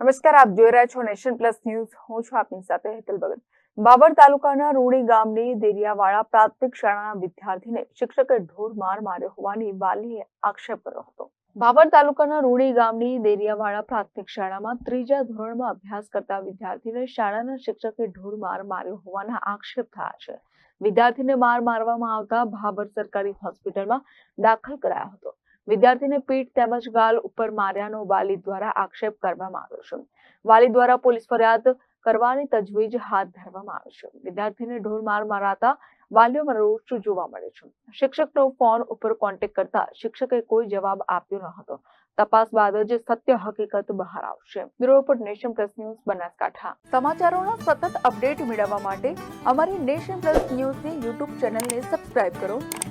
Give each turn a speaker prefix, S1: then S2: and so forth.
S1: નમસ્કાર, આપ જોઈ રહ્યા છો નેશન પ્લસ ન્યૂઝ. હું છું આપની સાથે હેતલ ભગત. બાબર તાલુકાના રૂણી ગામની દેરિયાવાળા પ્રાથમિક શાળાના વિદ્યાર્થીને શિક્ષકે ઢોર માર માર્યો હોવાની વાલીએ આક્ષેપ કર્યો હતો. બાબર તાલુકાના રૂણી ગામની દેરિયાવાળા પ્રાથમિક શાળામાં ત્રીજા ધોરણમાં અભ્યાસ કરતા વિદ્યાર્થીને શાળાના શિક્ષકે ઢોર માર માર્યો હોવાના આક્ષેપ થયા છે. વિદ્યાર્થીને માર મારવામાં આવતા ભાબર સરકારી હોસ્પિટલમાં દાખલ કરાયો હતો. વિદ્યાર્થીને પીઠ તેમજ ગાલ ઉપર માર્યાનો વાલી દ્વારા આક્ષેપ કરવામાં આવ્યો છે. વાલી દ્વારા પોલીસ ફરિયાદ કરવાની તજવીજ હાથ ધરવામાં આવી છે. વિદ્યાર્થીને ઢોર માર મારાતા વાલીઓમાં રોષ જોવા મળે છે. શિક્ષકનો ફોન ઉપર કોન્ટેક્ટ કરતા શિક્ષકે કોઈ જવાબ આપ્યો ન હતો. તપાસ બાદ જ સત્ય હકીકત બહાર આવશે. Bureau report nation plus news Banaskantha. સમાચારોના સતત અપડેટ મેળવવા માટે અમારી નેશન પ્લસ ન્યૂઝની યુટ્યુબ ચેનલને સબસ્ક્રાઇબ કરો.